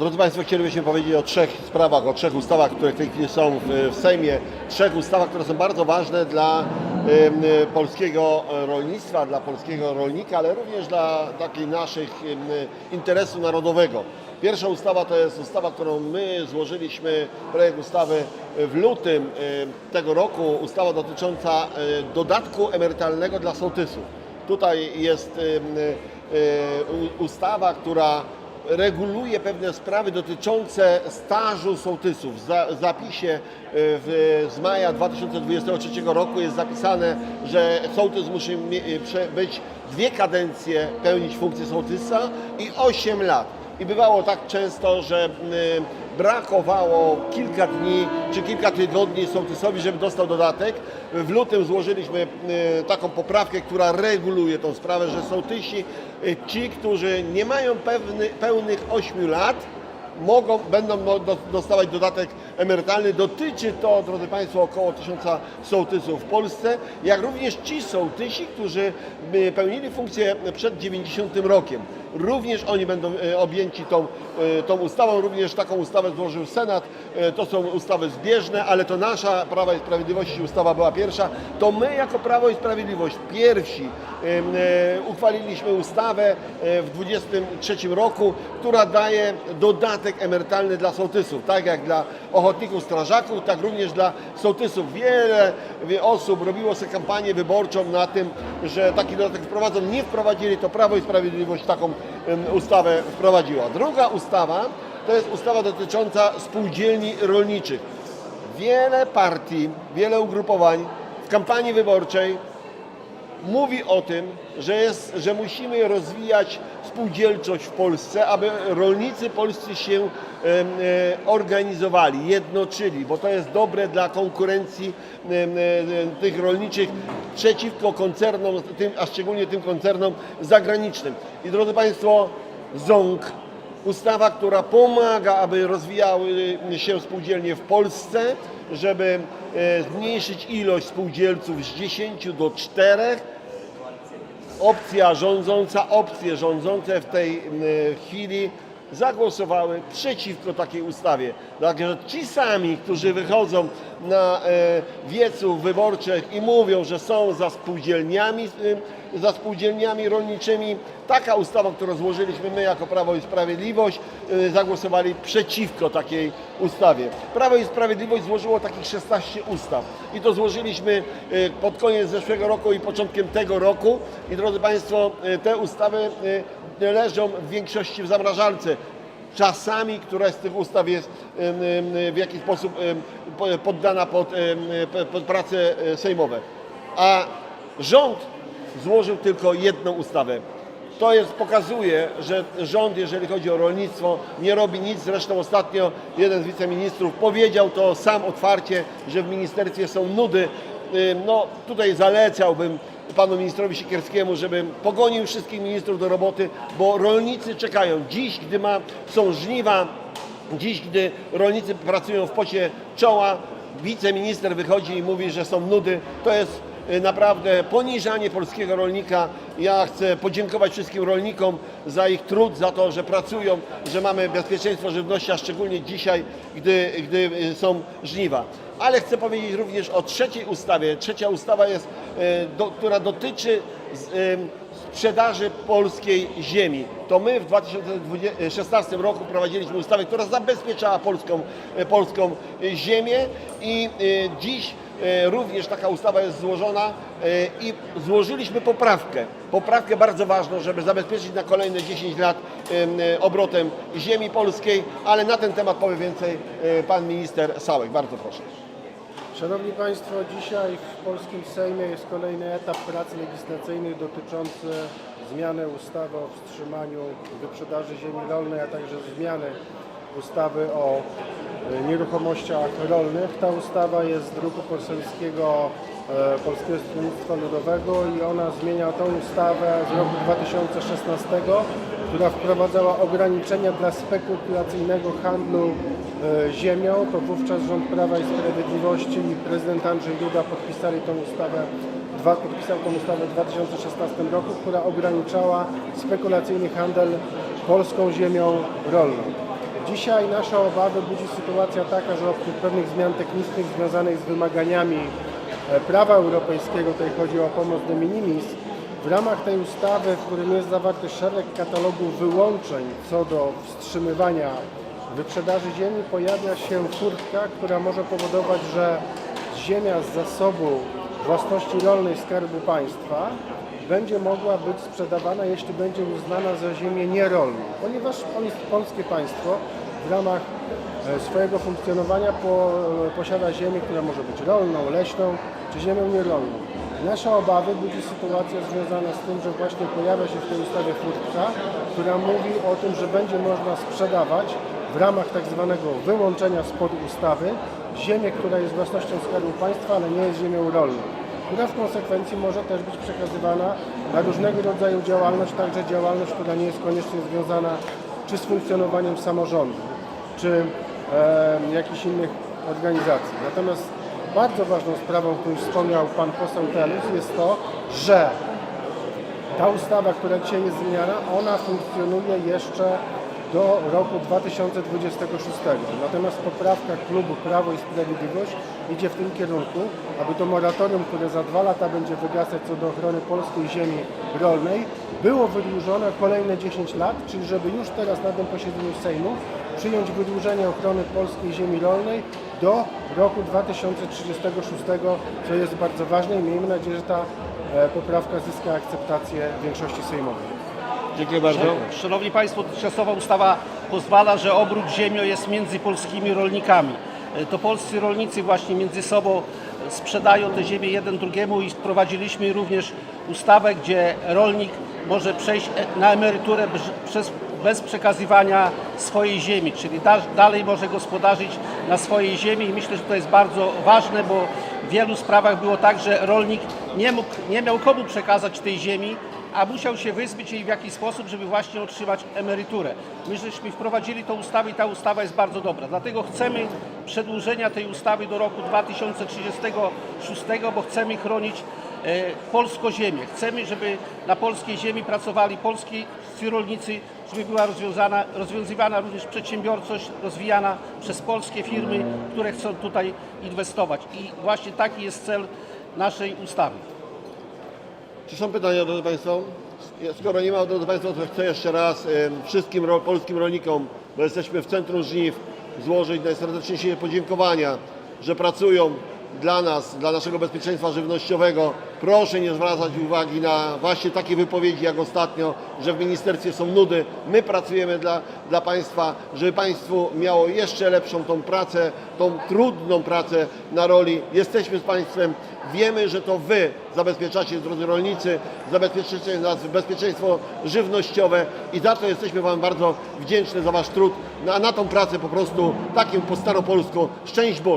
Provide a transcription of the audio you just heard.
Drodzy Państwo, chcielibyśmy powiedzieć o trzech sprawach, o trzech ustawach, które w tej chwili są w, Sejmie. Trzech ustawach, które są bardzo ważne dla polskiego rolnictwa, dla polskiego rolnika, ale również dla takich naszych interesu narodowego. Pierwsza ustawa to jest ustawa, którą my złożyliśmy, projekt ustawy w lutym em, tego roku, ustawa dotycząca e, dodatku emerytalnego dla sołtysów. Tutaj jest e, ustawa, która reguluje pewne sprawy dotyczące stażu sołtysów. W za- zapisie e, z maja 2023 roku jest zapisane, że sołtys musi e, być dwie kadencje pełnić funkcję sołtysa i 8 lat. I bywało tak często, że m, brakowało kilka dni czy kilka tygodni sołtysowi, żeby dostał dodatek. W lutym złożyliśmy e, taką poprawkę, która reguluje tą sprawę, że sołtysi, e, ci, którzy nie mają pewny, pełnych 8 lat, mogą, będą dostawać dodatek emerytalny. Dotyczy to, drodzy Państwo, około tysiąca sołtysów w Polsce, jak również ci sołtysi, którzy y, pełnili funkcję przed 90 rokiem. Również oni będą e, objęci tą, e, tą ustawą, również taką ustawę złożył Senat. E, To są ustawy zbieżne, ale to nasza Prawa i Sprawiedliwości ustawa była pierwsza. To my jako Prawo i Sprawiedliwość pierwsi e, uchwaliliśmy ustawę e, w 23 roku, która daje dodatek emerytalny dla sołtysów, tak jak dla ochotników strażaków, tak również dla sołtysów. Wiele wie- osób robiło sobie kampanię wyborczą na tym, że taki dodatek wprowadzą. Nie wprowadzili, to Prawo i Sprawiedliwość taką ustawę wprowadziła. Druga ustawa to jest ustawa dotycząca spółdzielni rolniczych. Wiele partii, wiele ugrupowań w kampanii wyborczej mówi o tym, że, jest, że musimy rozwijać spółdzielczość w Polsce, aby rolnicy polscy się e, organizowali, jednoczyli, bo to jest dobre dla konkurencji em, e, tych rolniczych przeciwko koncernom, a szczególnie tym koncernom zagranicznym. I drodzy Państwo, ZONG, ustawa, która pomaga, aby rozwijały się spółdzielnie w Polsce, żeby e, zmniejszyć ilość spółdzielców z 10 do 4. Opcja rządząca, opcje rządzące w tej chwili zagłosowały przeciwko takiej ustawie. Także ci sami, którzy wychodzą na e, wieców wyborczych i mówią, że są za spółdzielniami, za spółdzielniami rolniczymi, taka ustawa, którą złożyliśmy my jako Prawo i Sprawiedliwość, e, zagłosowali przeciwko takiej ustawie. Prawo i Sprawiedliwość złożyło takich 16 ustaw i to złożyliśmy e, pod koniec zeszłego roku i początkiem tego roku i drodzy Państwo, e, te ustawy leżą w większości w zamrażalce. Czasami któraś z tych ustaw jest w jakiś sposób poddana pod, pod prace sejmowe. A rząd złożył tylko jedną ustawę. To jest, pokazuje, że rząd, jeżeli chodzi o rolnictwo, nie robi nic. Zresztą ostatnio jeden z wiceministrów powiedział to sam otwarcie, że w ministerstwie są nudy. No tutaj zalecałbym panu ministrowi Siekierskiemu, żeby pogonił wszystkich ministrów do roboty, bo rolnicy czekają. Dziś, gdy ma, są żniwa, dziś, gdy rolnicy pracują w pocie czoła, wiceminister wychodzi i mówi, że są nudy. To jest naprawdę poniżanie polskiego rolnika. Ja chcę podziękować wszystkim rolnikom za ich trud, za to, że pracują, że mamy bezpieczeństwo żywności, a szczególnie dzisiaj, gdy, gdy y, są żniwa. Ale chcę powiedzieć również o trzeciej ustawie. Trzecia ustawa jest, y, do, która dotyczy sprzedaży polskiej ziemi. To my w 2016 roku prowadziliśmy ustawę, która zabezpieczała polską, e, polską e, ziemię i e, dziś e, również taka ustawa jest złożona e, i złożyliśmy poprawkę. Poprawkę bardzo ważną, żeby zabezpieczyć na kolejne 10 lat e, obrotem ziemi polskiej, ale na ten temat powie więcej e, pan minister Sałek. Bardzo proszę. Szanowni Państwo, dzisiaj w polskim Sejmie jest kolejny etap prac legislacyjnych dotyczący zmiany ustawy o wstrzymaniu wyprzedaży ziemi rolnej, a także zmiany ustawy o e, nieruchomościach rolnych. Ta ustawa jest z druku poselskiego e, Polskiego Stronnictwa Ludowego i ona zmienia tą ustawę z roku 2016, która wprowadzała ograniczenia dla spekulacyjnego handlu e, ziemią, to wówczas rząd Prawa i Sprawiedliwości i prezydent Andrzej Duda podpisali tą ustawę, dwa, podpisał tą ustawę w 2016 roku, która ograniczała spekulacyjny handel polską ziemią rolną. Dzisiaj nasze obawy budzi sytuacja taka, że oprócz pewnych zmian technicznych związanych z wymaganiami e, prawa europejskiego, tutaj chodzi o pomoc de minimis, w ramach tej ustawy, w którym jest zawarty szereg katalogu wyłączeń co do wstrzymywania wyprzedaży ziemi, pojawia się furtka, która może powodować, że ziemia z zasobu własności rolnej Skarbu Państwa będzie mogła być sprzedawana, jeśli będzie uznana za ziemię nierolną, ponieważ pol- polskie państwo w ramach e, swojego funkcjonowania po, posiada ziemię, która może być rolną, leśną czy ziemią nierolną. Nasze obawy budzi sytuacja związana z tym, że właśnie pojawia się w tej ustawie furtka, która mówi o tym, że będzie można sprzedawać w ramach tak zwanego wyłączenia spod ustawy ziemię, która jest własnością Skarbu Państwa, ale nie jest ziemią rolną która w konsekwencji może też być przekazywana na różnego rodzaju działalność, także działalność, która nie jest koniecznie związana czy z funkcjonowaniem samorządu, czy e, jakichś innych organizacji. Natomiast bardzo ważną sprawą, o której wspomniał Pan poseł Telus, jest to, że ta ustawa, która dzisiaj jest zmieniana, ona funkcjonuje jeszcze do roku 2026. Natomiast poprawka klubu Prawo i Sprawiedliwość idzie w tym kierunku, aby to moratorium, które za dwa lata będzie wygasać co do ochrony polskiej ziemi rolnej, było wydłużone kolejne 10 lat, czyli żeby już teraz na tym posiedzeniu Sejmu przyjąć wydłużenie ochrony polskiej ziemi rolnej do roku 2036, co jest bardzo ważne i miejmy nadzieję, że ta e, poprawka zyska akceptację większości sejmowej. Dziękuję bardzo. Szanowni Państwo, dotychczasowa ustawa pozwala, że obrót ziemią jest między polskimi rolnikami. E, To polscy rolnicy właśnie między sobą sprzedają te ziemię jeden drugiemu i wprowadziliśmy również ustawę, gdzie rolnik może przejść e- na emeryturę przez, bez przekazywania swojej ziemi, czyli da, dalej może gospodarzyć na swojej ziemi i myślę, że to jest bardzo ważne, bo w wielu sprawach było tak, że rolnik nie, mógł, nie miał komu przekazać tej ziemi, a musiał się wyzbyć jej w jakiś sposób, żeby właśnie otrzymać emeryturę. My żeśmy wprowadzili tą ustawę i ta ustawa jest bardzo dobra. Dlatego chcemy przedłużenia tej ustawy do roku 2036, bo chcemy chronić e, polską ziemię. Chcemy, żeby na polskiej ziemi pracowali polscy rolnicy, żeby była rozwiązywana również przedsiębiorczość rozwijana przez polskie firmy, które chcą tutaj inwestować. I właśnie taki jest cel naszej ustawy. Czy są pytania, drodzy Państwo? Skoro nie ma, drodzy Państwo, to chcę jeszcze raz wszystkim polskim rolnikom, bo jesteśmy w centrum żniw, złożyć najserdeczniejsze podziękowania, że pracują dla nas, dla naszego bezpieczeństwa żywnościowego. Proszę nie zwracać uwagi na właśnie takie wypowiedzi jak ostatnio, że w ministerstwie są nudy. My pracujemy dla, dla Państwa, żeby Państwu miało jeszcze lepszą tą pracę, tą trudną pracę na roli. Jesteśmy z Państwem, wiemy, że to Wy zabezpieczacie, drodzy rolnicy, zabezpieczycie nas bezpieczeństwo żywnościowe i za to jesteśmy Wam bardzo wdzięczni za Wasz trud. Na, na tą pracę po prostu takim po staropolsku szczęść Boże.